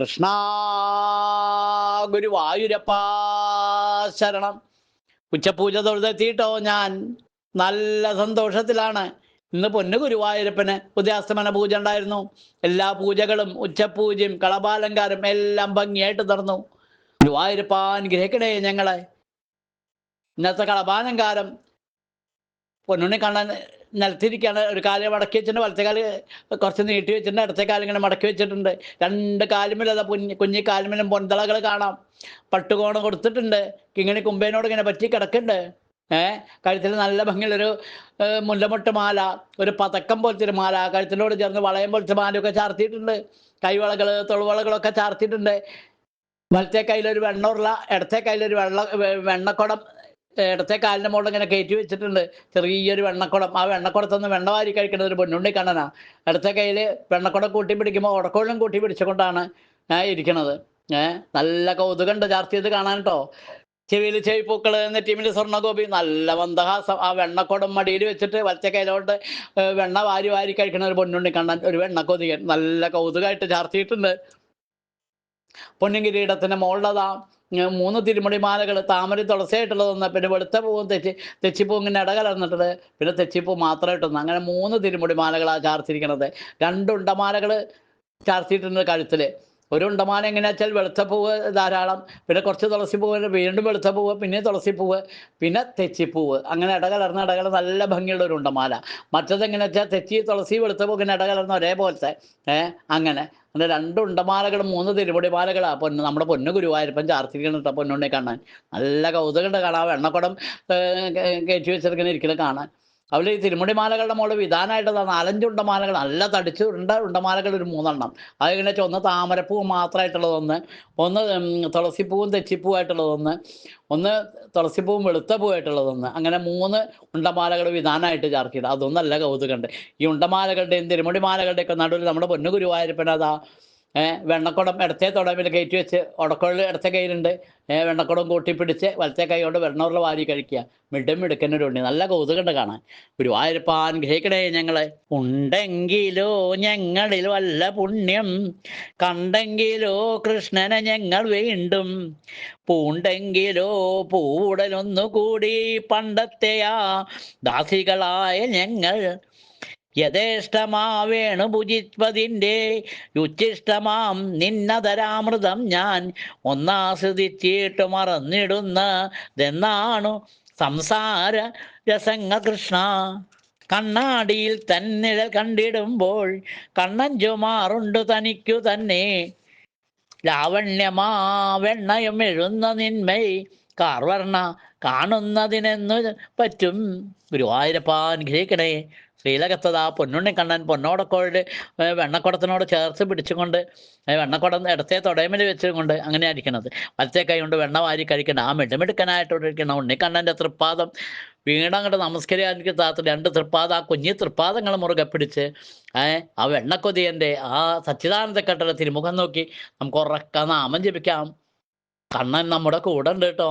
കൃഷ്ണ ഗുരുവായൂരപ്പ ശരണം. ഉച്ചപൂജ തൊഴുതെത്തിയിട്ടോ ഞാൻ. നല്ല സന്തോഷത്തിലാണ്. ഇന്ന് പൊന്നു ഗുരുവായൂരപ്പന് ഉദയാസ്തമന പൂജ ഉണ്ടായിരുന്നു. എല്ലാ പൂജകളും ഉച്ചപൂജയും കളപാലങ്കാരം എല്ലാം ഭംഗിയായിട്ട് നടന്നു. ഗുരുവായൂരപ്പ അനുഗ്രഹിക്കണേ ഞങ്ങളെ. ഇന്നത്തെ കളഭാലങ്കാരം പൊന്നുണ്ണി കാണാൻ നിലത്തിരിക്കുകയാണ് ഒരു കാൽ മടക്കി വെച്ചിട്ടുണ്ട് വലത്തെ കാൽ കുറച്ച് നീട്ടി വെച്ചിട്ടുണ്ട് ഇടത്തെ കാൽ ഇങ്ങനെ മടക്കി വെച്ചിട്ടുണ്ട്. രണ്ട് കാലുമില്ലാതെ കുഞ്ഞി കുഞ്ഞി കാലുമിലും പൊന്തളകൾ കാണാം. പട്ടുകോണ കൊടുത്തിട്ടുണ്ട്. കിങ്ങിണി കുമ്പേനോട് ഇങ്ങനെ പറ്റി കിടക്കുന്നുണ്ട്. ഏഹ് കഴുത്തിൽ നല്ല ഭംഗിയുള്ളൊരു മുല്ലമൊട്ട് മാല ഒരു പതക്കം പോലത്തെ ഒരു മാല. കഴുത്തിനോട് ചേർന്ന് വളയം പോലത്തെ മാലയൊക്കെ ചാർത്തിയിട്ടുണ്ട്. കൈവളകൾ തൊളുവളകളൊക്കെ ചാർത്തിയിട്ടുണ്ട്. വലത്തെ കയ്യിലൊരു വെണ്ണുരുള ഇടത്തെ കയ്യിലൊരു വെള്ള വെണ്ണക്കുടം ഇടത്തെ കാലിന്റെ മുകളിൽ ഇങ്ങനെ കയറ്റി വെച്ചിട്ടുണ്ട്. ചെറിയൊരു വെണ്ണക്കുടം. ആ വെണ്ണക്കുടത്തുനിന്ന് വെണ്ണ വാരി കഴിക്കുന്നത് ഒരു പൊന്നുണ്ണി കണ്ണനാ. ഇടത്തെ കയ്യിൽ വെണ്ണക്കുടം കൂട്ടി പിടിക്കുമ്പോൾ ഉടക്കോളം കൂട്ടി പിടിച്ചുകൊണ്ടാണ് ഞാൻ ഇരിക്കണത്. ഏഹ് നല്ല കൗതുകമുണ്ട് ചാർത്തിയത് കാണാൻ കേട്ടോ ചെവിയിൽ ചെവിപ്പൂക്കൾ നെറ്റിമിൽ സ്വർണഗോപി നല്ല മന്ദഹാസം. ആ വെണ്ണക്കുടം മടിയിൽ വെച്ചിട്ട് വലത്തെ കയ്യിലോട്ട് വെണ്ണ വാരി വാരി കഴിക്കുന്ന ഒരു പൊന്നുണ്ണി കണ്ണൻ ഒരു വെണ്ണക്കൊതികൻ. നല്ല കൗതുകമായിട്ട് ചാർത്തിയിട്ടുണ്ട് പൊന്നിങ്കിരീടത്തിന്റെ മുകളിലതാ മൂന്ന് തിരുമുടി മാലകൾ താമര തുളസിയായിട്ടുള്ളതൊന്ന് പിന്നെ വെളുത്ത പൂവും തെച്ചി തെച്ചിപ്പൂ ഇങ്ങനെ ഇടകലർന്നിട്ടത്. പിന്നെ തെച്ചിപ്പൂ മാത്രമായിട്ടൊന്ന്. അങ്ങനെ മൂന്ന് തിരുമുടി മാലകളാണ് രണ്ട് ഉണ്ടമാലകൾ ചാർത്തിയിട്ടുണ്ട് കഴുത്തിൽ ഒരു ഉണ്ടമാല എങ്ങനെയാ വെച്ചാൽ വെളുത്ത പൂവ് ധാരാളം പിന്നെ കുറച്ച് തുളസി പൂവ് വീണ്ടും വെളുത്ത പൂവ് പിന്നെ തുളസി പൂവ് പിന്നെ തെച്ചിപ്പൂവ് അങ്ങനെ ഇടകലർന്ന് ഇടകല നല്ല ഭംഗിയുള്ള ഒരു ഉണ്ടമാല. മറ്റത് എങ്ങനെയാ വെച്ചാൽ തെച്ചി തുളസി വെളുത്ത പൂവ് ഇങ്ങനെ ഇടകലർന്ന ഒരേപോലത്തെ ഏഹ് അങ്ങനെ. അങ്ങനെ രണ്ട് ഉണ്ടമാലകളും മൂന്ന് തിരുമുടി മാലകളാ പൊന്ന് നമ്മുടെ പൊന്നു ഗുരുവായൂരപ്പൻ ചാർത്തിരിക്കണം പൊന്നുണ്ണി കാണാൻ നല്ല കൗതുകമുണ്ട് കാണാൻ വെണ്ണക്കുടം കയറ്റി വെച്ചിരിക്കുന്ന ഇരിക്കുന്നത് കാണാൻ. അവൾ ഈ തിരുമുടി മാലകളുടെ മുകളിൽ വിധാനമായിട്ട് തന്ന അലഞ്ചുണ്ട മാലകൾ നല്ല തടിച്ച് ഉണ്ട ഉണ്ടമാലകൾ ഒരു മൂന്നെണ്ണം. അതിങ്ങനെ ഒന്ന് താമരപ്പൂ മാത്രമായിട്ടുള്ളതൊന്ന് ഒന്ന് തുളസിപ്പൂവും തെച്ചിപ്പൂവായിട്ടുള്ളതൊന്ന് ഒന്ന് തുളസിപ്പൂവും വെളുത്ത പൂവായിട്ടുള്ളതൊന്ന് അങ്ങനെ മൂന്ന് ഉണ്ടമാലകൾ വിധാനമായിട്ട് ചാർത്തിയത് അതൊന്നല്ല നല്ല കൗതുകമുണ്ട് ഈ ഉണ്ടമാലകളുടെയും തിരുമുടി മാലകളുടെയൊക്കെ നടുവിൽ നമ്മുടെ പൊന്നു ഏഹ് വെണ്ണക്കുടം ഇടത്തെ തുടമ്പിൽ കയറ്റി വെച്ച് ഉടക്കുഴൽ ഇടത്തെ കയ്യിലുണ്ട്. വെണ്ണക്കുടം കൂട്ടിപ്പിടിച്ച് വലത്തെ കൈ കൊണ്ട് വെണ്ണുരുള വാരി കഴിക്കുക. മിടും മിടുക്കനൊരുണ്ട് നല്ല കൗതുകണ്ട് കാണാൻ. ഗുരുവായൂരപ്പാൻ ഗ്രഹിക്കണേ ഞങ്ങളെ. ഉണ്ടെങ്കിലോ ഞങ്ങളിൽ വല്ല പുണ്യം. കണ്ടെങ്കിലോ കൃഷ്ണനെ ഞങ്ങൾ വീണ്ടും. പൂണ്ടെങ്കിലോ പൂടലൊന്നുകൂടി പണ്ടത്തെയാ ദാസികളായ ഞങ്ങൾ. യഥേഷ്ടമാവേണു ഭുജിത്വതിന്റെ യുച്ഛിഷ്ടമാം നിന്നതരാമൃതം ഞാൻ ഒന്നാസ്വദിച്ചിട്ട് മറന്നിടുന്നതെന്നാണു സംസാര രസങ്ങ കൃഷ്ണ. കണ്ണാടിയിൽ തന്നിഴൽ കണ്ടിടുമ്പോൾ കണ്ണഞ്ചു മാറുണ്ട് തനിക്കു തന്നെ. ലാവണ്യമാ വെണ്ണയും എഴുന്ന നിന്മൈ കാർവർണ കാണുന്നതിനെന്നു പറ്റും. ഗുരുവായൂരപ്പ അനുഗ്രഹിക്കണേ. ശ്രീലകത്തതാ പൊന്നുണ്ണി കണ്ണൻ പൊന്നോടക്കോട് വെണ്ണക്കുടത്തിനോട് ചേർത്ത് പിടിച്ചുകൊണ്ട് വെണ്ണക്കുടം ഇടത്തെ തുടയമിൽ വെച്ചുകൊണ്ട് അങ്ങനെ ആയിരിക്കണത് വലത്തെ കൈ കൊണ്ട് വെണ്ണ വാരി കഴിക്കേണ്ട ആ മെടുമെടുക്കനായിട്ടോണ്ടിരിക്കണം ഉണ്ണിക്കണ്ണന്റെ തൃപ്പാദം. വീണങ്ങോട്ട് നമസ്കരിക്കാൻ താത്ത രണ്ട് തൃപ്പാദ ആ കുഞ്ഞി തൃപ്പാദങ്ങൾ മുറുകെ പിടിച്ച് ആ വെണ്ണക്കൊതിയന്റെ ആ സച്ചിദാനന്ദ കെട്ടിടത്തിന് മുഖം നോക്കി നമുക്ക് ഉറക്ക നാമം ജപിക്കാം. കണ്ണൻ നമ്മുടെ കൂടെ ഉണ്ട് കേട്ടോ.